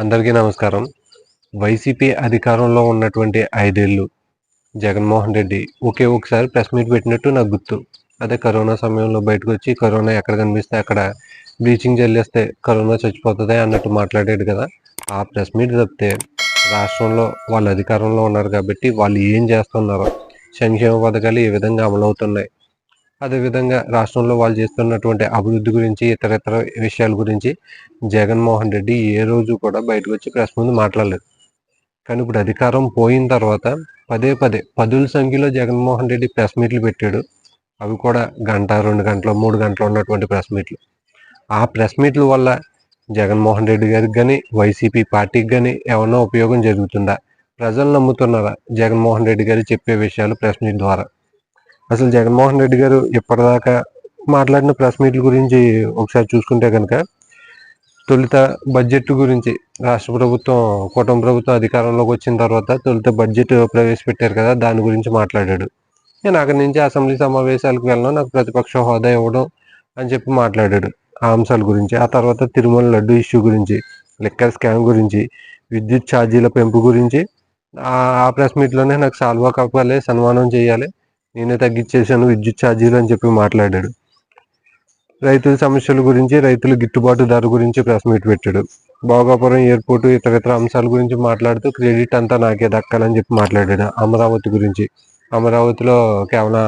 అందరికీ నమస్కారం. వైసీపీ అధికారంలో ఉన్నటువంటి ఐదేళ్ళు జగన్మోహన్ రెడ్డి ఒకే ఒకసారి ప్రెస్ మీట్ పెట్టినట్టు నాకు గుర్తు. అదే కరోనా సమయంలో బయటకు వచ్చి కరోనా ఎక్కడ కనిపిస్తే అక్కడ బ్లీచింగ్ జల్లేస్తే కరోనా చచ్చిపోతుంది అన్నట్టు మాట్లాడాడు కదా. ఆ ప్రెస్ మీట్ తప్పితే రాష్ట్రంలో వాళ్ళు అధికారంలో ఉన్నారు కాబట్టి వాళ్ళు ఏం చేస్తున్నారో సంక్షేమ పథకాలు ఏ విధంగా అమలవుతున్నాయి అదేవిధంగా రాష్ట్రంలో వాళ్ళు చేస్తున్నటువంటి అభివృద్ధి గురించి ఇతర ఇతర విషయాల గురించి జగన్మోహన్ రెడ్డి ఏ రోజు కూడా బయటకు వచ్చి ప్రెస్ ముందు మాట్లాడలేదు. కానీ ఇప్పుడు అధికారం పోయిన తర్వాత పదే పదే పదుల సంఖ్యలో జగన్మోహన్ రెడ్డి ప్రెస్ మీట్లు పెట్టాడు. అవి కూడా గంట రెండు గంటలు మూడు గంటలు ఉన్నటువంటి ప్రెస్ మీట్లు. ఆ ప్రెస్ మీట్ల వల్ల జగన్మోహన్ రెడ్డి గారికి కానీ వైసీపీ పార్టీకి కానీ ఏమన్నా ఉపయోగం జరుగుతుందా? ప్రజలు నమ్ముతున్నారా జగన్మోహన్ రెడ్డి గారు చెప్పే విషయాలు ప్రెస్ మీట్ ద్వారా? అసలు జగన్మోహన్ రెడ్డి గారు ఇప్పటిదాకా మాట్లాడిన ప్రెస్ మీట్ల గురించి ఒకసారి చూసుకుంటే కనుక తొలుత బడ్జెట్ గురించి రాష్ట్ర ప్రభుత్వం కూటమి ప్రభుత్వం అధికారంలోకి వచ్చిన తర్వాత తొలుత బడ్జెట్ ప్రవేశపెట్టారు కదా దాని గురించి మాట్లాడాడు. నేను అక్కడి నుంచి అసెంబ్లీ సమావేశాలకు వెళ్ళను నాకు ప్రతిపక్ష హోదా ఇవ్వడం అని చెప్పి మాట్లాడాడు. ఆ అంశాల గురించి ఆ తర్వాత తిరుమల లడ్డు ఇష్యూ గురించి లిక్కర్ స్కామ్ గురించి విద్యుత్ ఛార్జీల పెంపు గురించి ఆ ప్రెస్ మీట్లోనే నాకు సాల్వా కప్పాలి సన్మానం చేయాలి. నేనే తగ్గించేశాను విద్యుత్ ఛార్జీలు అని చెప్పి మాట్లాడాడు. రైతుల సమస్యల గురించి రైతుల గిట్టుబాటు ధర గురించి ప్రెస్ మీట్ పెట్టాడు. భోగాపురం ఎయిర్పోర్ట్ ఇతర ఇతర అంశాల గురించి మాట్లాడుతూ క్రెడిట్ అంతా నాకే దక్కాలని చెప్పి మాట్లాడాడు అమరావతి గురించి. అమరావతిలో కేవలం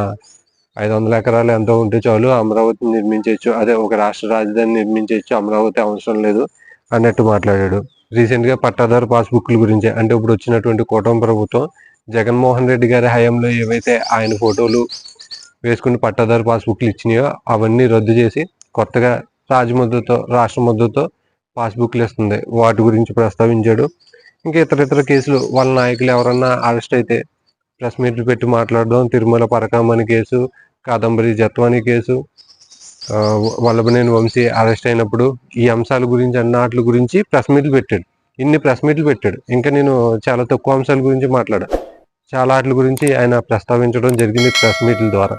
ఐదు వందల ఎకరాలు ఎంతో ఉంటే చాలు అమరావతి నిర్మించవచ్చు. అదే ఒక రాష్ట్ర రాజధాని నిర్మించవచ్చు అమరావతి అవసరం లేదు అన్నట్టు మాట్లాడాడు. రీసెంట్గా పట్టాదారు పాస్బుక్ల గురించి అంటే ఇప్పుడు వచ్చినటువంటి కూటమి ప్రభుత్వం జగన్మోహన్ రెడ్డి గారి హయాంలో ఏవైతే ఆయన ఫోటోలు వేసుకుని పట్టాదారు పాస్బుక్లు ఇచ్చినాయో అవన్నీ రద్దు చేసి కొత్తగా రాజముద్రతో రాష్ట్ర ముద్రతో పాస్బుక్లు ఇస్తుంది వాటి గురించి ప్రస్తావించాడు. ఇంకా ఇతర ఇతర కేసులు వాళ్ళ నాయకులు ఎవరన్నా అరెస్ట్ అయితే ప్రెస్ మీట్లు పెట్టి మాట్లాడడం Tirumala Parakamani case Kadambari Jatwani case Vallabhaneni Vamsi arrest అయినప్పుడు ఈ అంశాల గురించి అన్నాట్ల గురించి ప్రెస్ మీట్లు పెట్టాడు. ఇన్ని ప్రెస్ మీట్లు పెట్టాడు. ఇంకా నేను చాలా తక్కువ అంశాల గురించి మాట్లాడాను చాలా వాటి గురించి ఆయన ప్రస్తావించడం జరిగింది ప్రెస్ మీట్ల ద్వారా.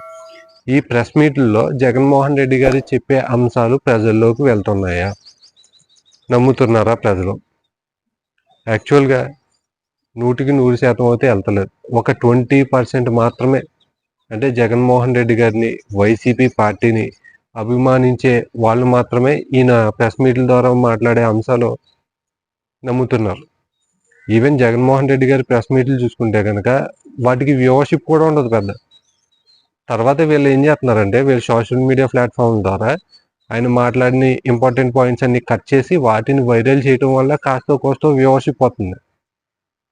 ఈ ప్రెస్ మీట్లలో జగన్మోహన్ రెడ్డి గారు చెప్పే అంశాలు ప్రజల్లోకి వెళ్తున్నాయా? నమ్ముతున్నారా ప్రజలు? యాక్చువల్గా నూటికి నూరు శాతం అయితే వెళ్తలేదు. ఒక ట్వంటీ పర్సెంట్ మాత్రమే అంటే జగన్మోహన్ రెడ్డి గారిని వైసీపీ పార్టీని అభిమానించే వాళ్ళు మాత్రమే ఈయన ప్రెస్ మీట్ల ద్వారా మాట్లాడే అంశాలు నమ్ముతున్నారు. ఈవెన్ జగన్మోహన్ రెడ్డి గారి ప్రెస్ మీట్లు చూసుకుంటే కనుక వాటికి వ్యూవర్షిప్ కూడా ఉండదు పెద్ద. తర్వాత వీళ్ళు ఏం చేస్తున్నారంటే వీళ్ళు సోషల్ మీడియా ప్లాట్ఫామ్ ద్వారా ఆయన మాట్లాడిన ఇంపార్టెంట్ పాయింట్స్ అన్ని కట్ చేసి వాటిని వైరల్ చేయడం వల్ల కాస్త కోస్త వ్యూవర్షిప్ అవుతుంది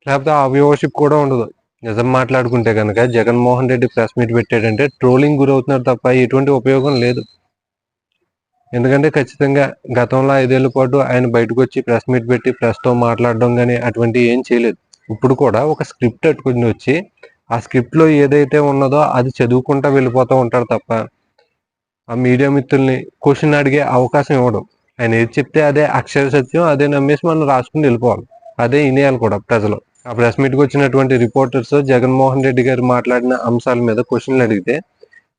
లేకపోతే ఆ వ్యూవర్షిప్ కూడా ఉండదు. నిజం మాట్లాడుకుంటే కనుక జగన్మోహన్ రెడ్డి ప్రెస్ మీట్ పెట్టాడంటే ట్రోలింగ్ గురవుతున్నారు తప్ప ఎటువంటి ఉపయోగం లేదు. ఎందుకంటే ఖచ్చితంగా గతంలో ఐదేళ్ళ పాటు ఆయన బయటకు వచ్చి ప్రెస్ మీట్ పెట్టి ప్రెస్తో మాట్లాడడం కానీ అటువంటి ఏం చేయలేదు. ఇప్పుడు కూడా ఒక స్క్రిప్ట్ అట్టుకుని వచ్చి ఆ స్క్రిప్ట్లో ఏదైతే ఉన్నదో అది చదువుకుంటా వెళ్ళిపోతూ ఉంటాడు తప్ప ఆ మీడియా మిత్రుల్ని క్వశ్చన్ అడిగే అవకాశం ఇవ్వడం. ఆయన ఏది చెప్తే అదే అక్షర సత్యం అదే నమ్మేసి మనం రాసుకుని వెళ్ళిపోవాలి. అదే వినేయాలి కూడా ప్రజలు. ఆ ప్రెస్ మీట్కి వచ్చినటువంటి రిపోర్టర్స్ జగన్మోహన్ రెడ్డి గారు మాట్లాడిన అంశాల మీద క్వశ్చన్లు అడిగితే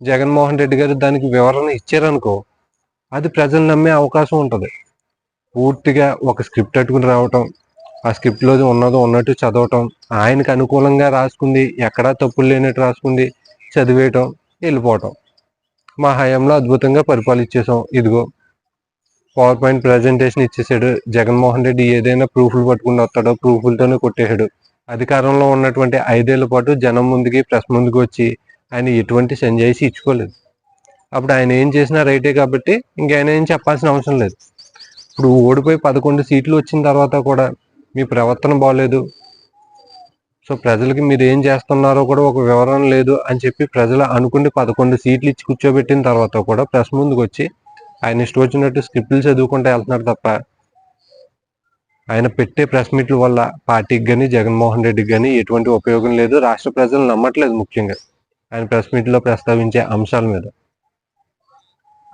జగన్మోహన్ రెడ్డి గారు దానికి వివరణ ఇచ్చారనుకో అది ప్రజలు నమ్మే అవకాశం ఉంటుంది. పూర్తిగా ఒక స్క్రిప్ట్ పెట్టుకుని రావటం ఆ స్క్రిప్ట్లో ఉన్నదో ఉన్నట్టు చదవటం ఆయనకు అనుకూలంగా రాసుకుంది ఎక్కడా తప్పులు లేనట్టు రాసుకుంది చదివేయటం వెళ్ళిపోవటం. మా హయాంలో అద్భుతంగా పరిపాలించేసాం ఇదిగో పవర్ పాయింట్ ప్రజెంటేషన్ ఇచ్చేసాడు జగన్మోహన్ రెడ్డి ఏదైనా ప్రూఫ్లు పట్టుకుని వస్తాడో ప్రూఫ్లతోనే కొట్టేశాడు. అధికారంలో ఉన్నటువంటి ఐదేళ్ళ పాటు జనం ముందుకి ప్రెస్ ముందుకు వచ్చి ఆయన ఎటువంటి సంజాయిషి ఇచ్చుకోలేదు. అప్పుడు ఆయన ఏం చేసినా రైటే కాబట్టి ఇంక ఆయన ఏం చెప్పాల్సిన అవసరం లేదు. ఇప్పుడు ఓడిపోయి పదకొండు సీట్లు వచ్చిన తర్వాత కూడా మీ ప్రవర్తన బాగలేదు సో ప్రజలకి మీరు ఏం చేస్తున్నారో కూడా ఒక వివరణ లేదు అని చెప్పి ప్రజలు అనుకుంటే పదకొండు సీట్లు ఇచ్చి కూర్చోబెట్టిన తర్వాత కూడా ప్రెస్ ముందుకు వచ్చి ఆయన ఇష్టం వచ్చినట్టు స్క్రిప్ట్లు చదువుకుంటూ వెళ్తున్నారు తప్ప ఆయన పెట్టే ప్రెస్ మీట్ల వల్ల పార్టీకి కానీ జగన్మోహన్ రెడ్డికి కానీ ఎటువంటి ఉపయోగం లేదు. రాష్ట్ర ప్రజలు నమ్మట్లేదు ముఖ్యంగా. ఆయన ప్రెస్ మీట్లో ప్రస్తావించే అంశాల మీద.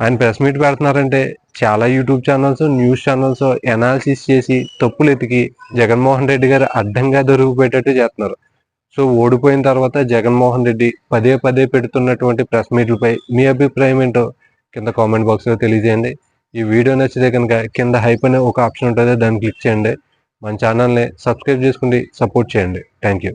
ఆయన ప్రెస్ మీట్ పెడుతున్నారంటే చాలా YouTube channels news channels analysis చేసి తప్పులు ఎతికి జగన్మోహన్ రెడ్డి గారు అడ్డంగా దొరికిపోయేటట్టు చేస్తున్నారు. సో ఓడిపోయిన తర్వాత జగన్మోహన్ రెడ్డి పదే పదే పెడుతున్నటువంటి ప్రెస్ మీట్లపై మీ అభిప్రాయం ఏంటో కింద కామెంట్ బాక్స్లో తెలియజేయండి. ఈ వీడియో నచ్చితే కనుక కింద హైప్ అనే ఒక ఆప్షన్ ఉంటుంది దాన్ని క్లిక్ చేయండి. మన ఛానల్ని సబ్స్క్రైబ్ చేసుకుని సపోర్ట్ చేయండి. Thank you